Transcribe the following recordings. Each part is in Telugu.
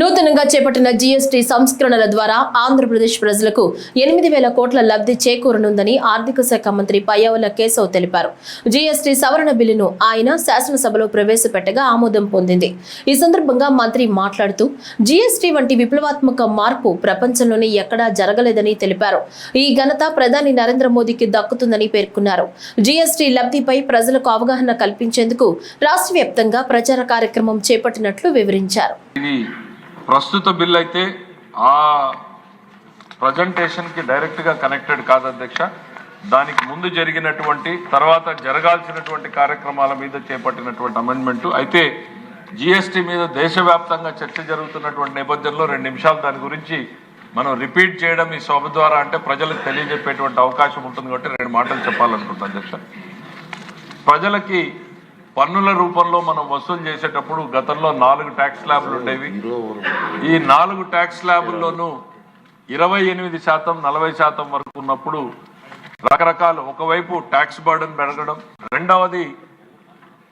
నూతనంగా చేపట్టిన జీఎస్టీ సంస్కరణల ద్వారా ఆంధ్రప్రదేశ్ ప్రజలకు ఎనిమిది వేల కోట్ల లబ్ధి చేకూరనుందని ఆర్థిక శాఖ మంత్రి పయ్యావుల కేశవ్ తెలిపారు. జీఎస్టీ సవరణ బిల్లును ఆయన శాసనసభలో ప్రవేశపెట్టగా ఆమోదం పొందింది. ఈ సందర్భంగా మంత్రి మాట్లాడుతూ జీఎస్టీ వంటి విప్లవాత్మక మార్పు ప్రపంచంలోనే ఎక్కడా జరగలేదని తెలిపారు. ఈ ఘనత ప్రధాని నరేంద్ర మోదీకి దక్కుతుందని పేర్కొన్నారు. జీఎస్టీ లబ్ధిపై ప్రజలకు అవగాహన కల్పించేందుకు రాష్ట్ర వ్యాప్తంగా ప్రచార కార్యక్రమం చేపట్టినట్లు వివరించారు. ప్రస్తుత బిల్ అయితే ఆ ప్రజెంటేషన్కి డైరెక్ట్గా కనెక్టెడ్ కాదు అధ్యక్ష. దానికి ముందు జరిగినటువంటి తర్వాత జరగాల్సినటువంటి కార్యక్రమాల మీద చేపట్టినటువంటి అమెండ్మెంట్ అయితే జిఎస్టీ మీద దేశవ్యాప్తంగా చర్చ జరుగుతున్నటువంటి నేపథ్యంలో రెండు నిమిషాలు దాని గురించి మనం రిపీట్ చేయడం ఈ సభ ద్వారా అంటే ప్రజలకు తెలియజెప్పేటువంటి అవకాశం ఉంటుంది కాబట్టి రెండు మాటలు చెప్పాలనుకుంటున్నాను అధ్యక్ష. ప్రజలకి పన్నుల రూపంలో మనం వసూలు చేసేటప్పుడు గతంలో నాలుగు ట్యాక్స్ స్లాబ్లు ఉండేవి. ఈ నాలుగు ట్యాక్స్ స్లాబుల్లోనూ ఇరవై ఎనిమిది శాతం నలభై శాతం వరకు ఉన్నప్పుడు రకరకాల ఒకవైపు ట్యాక్స్ బర్డన్ పెరగడం రెండవది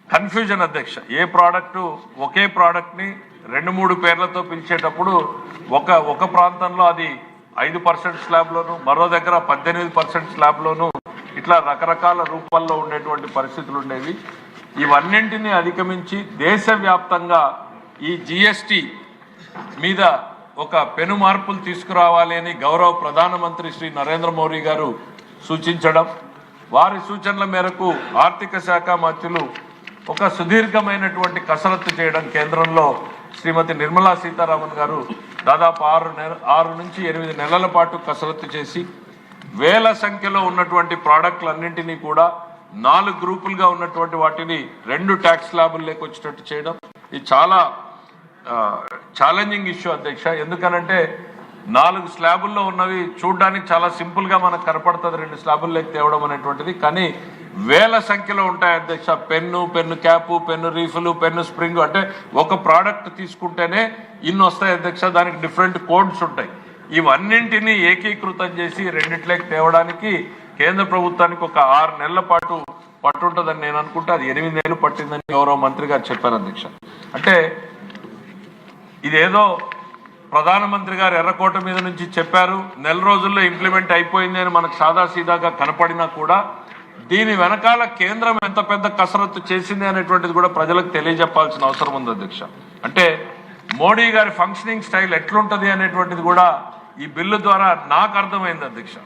కన్ఫ్యూజన్ అధ్యక్ష. ఏ ప్రోడక్ట్ ఒకే ప్రోడక్ట్ని రెండు మూడు పేర్లతో పిలిచేటప్పుడు ఒక ఒక ప్రాంతంలో అది ఐదు పర్సెంట్ స్లాబ్లోను మరో దగ్గర పద్దెనిమిది పర్సెంట్ స్లాబ్లోను ఇట్లా రకరకాల రూపాల్లో ఉండేటువంటి పరిస్థితులు ఉండేవి. ఇవన్నింటినీ అధిగమించి దేశవ్యాప్తంగా ఈ జిఎస్టి మీద ఒక పెను మార్పులు తీసుకురావాలి అని గౌరవ ప్రధానమంత్రి శ్రీ నరేంద్ర మోడీ గారు సూచించడం వారి సూచనల మేరకు ఆర్థిక శాఖ మంత్రులు ఒక సుదీర్ఘమైనటువంటి కసరత్తు చేయడం కేంద్రంలో శ్రీమతి నిర్మలా సీతారామన్ గారు దాదాపు ఆరు నెల ఆరు నుంచి ఎనిమిది నెలల పాటు కసరత్తు చేసి వేల సంఖ్యలో ఉన్నటువంటి ప్రోడక్ట్లన్నింటినీ కూడా నాలుగు గ్రూపులుగా ఉన్నటువంటి వాటిని రెండు ట్యాక్స్ స్లాబుల్లోకి వచ్చేటట్టు చేయడం. ఇది చాలా ఛాలెంజింగ్ ఇష్యూ అధ్యక్ష. ఎందుకనంటే నాలుగు స్లాబుల్లో ఉన్నవి చూడడానికి చాలా సింపుల్గా మనకు కనపడుతుంది రెండు స్లాబుల్లోకి తేవడం అనేటువంటిది. కానీ వేల సంఖ్యలో ఉంటాయి అధ్యక్ష. పెన్ను పెన్ను క్యాపు పెన్ను రీఫులు పెన్ను స్ప్రింగ్ అంటే ఒక ప్రోడక్ట్ తీసుకుంటేనే ఇన్ని వస్తాయి అధ్యక్ష. దానికి డిఫరెంట్ కోడ్స్ ఉంటాయి. ఇవన్నింటినీ ఏకీకృతం చేసి రెండిట్లోకి తేవడానికి కేంద్ర ప్రభుత్వానికి ఒక ఆరు నెలల పాటు పట్టుంటుందని నేను అనుకుంటే. అది ఎనిమిది నెలలు పట్టిందని గౌరవ మంత్రి గారు చెప్పారు అధ్యక్ష. అంటే ఇదేదో ప్రధానమంత్రి గారు ఎర్రకోట మీద నుంచి చెప్పారు. నెల రోజుల్లో ఇంప్లిమెంట్ అయిపోయింది అని మనకు సాదాసీదాగా కనపడినా కూడా దీని వెనకాల కేంద్రం ఎంత పెద్ద కసరత్తు చేసింది అనేటువంటిది కూడా ప్రజలకు తెలియజెప్పాల్సిన అవసరం ఉంది అధ్యక్ష. అంటే మోడీ గారి ఫంక్షనింగ్ స్టైల్ ఎట్లుంటది అనేటువంటిది కూడా ఈ బిల్లు ద్వారా నాకు అర్థమైంది అధ్యక్ష.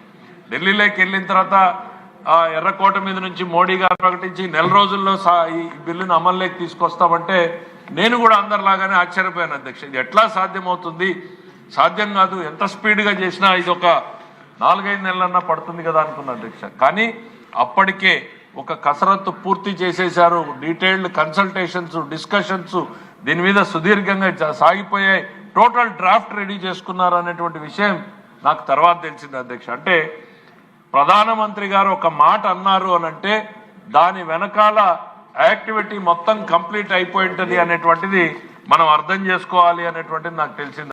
ఢిల్లీలోకి వెళ్ళిన తర్వాత ఆ ఎర్రకోట మీద నుంచి మోడీ గారు ప్రకటించి నెల రోజుల్లో సా- ఈ బిల్లును అమల్లోకి తీసుకొస్తామంటే నేను కూడా అందరిలాగానే ఆశ్చర్యపోయాను అధ్యక్ష. ఇది ఎట్లా సాధ్యమవుతుంది? సాధ్యం కాదు. ఎంత స్పీడ్గా చేసినా ఇది ఒక నాలుగైదు నెలలన్నా పడుతుంది కదా అనుకున్న అధ్యక్ష. కానీ అప్పటికే ఒక కసరత్తు పూర్తి చేసేశారు. డీటెయిల్డ్ కన్సల్టేషన్స్ డిస్కషన్స్ దీని మీద సుదీర్ఘంగా సాగిపోయాయి. టోటల్ డ్రాఫ్ట్ రెడీ చేసుకున్నారు అనేటువంటి విషయం నాకు తర్వాత తెలిసింది అధ్యక్ష. అంటే ప్రధానమంత్రి గారు ఒక మాట అన్నారు అని అంటే దాని వెనకాల యాక్టివిటీ మొత్తం కంప్లీట్ అయిపోయింటది అనేటువంటిది మనం అర్థం చేసుకోవాలి అనేటువంటిది నాకు తెలిసింది.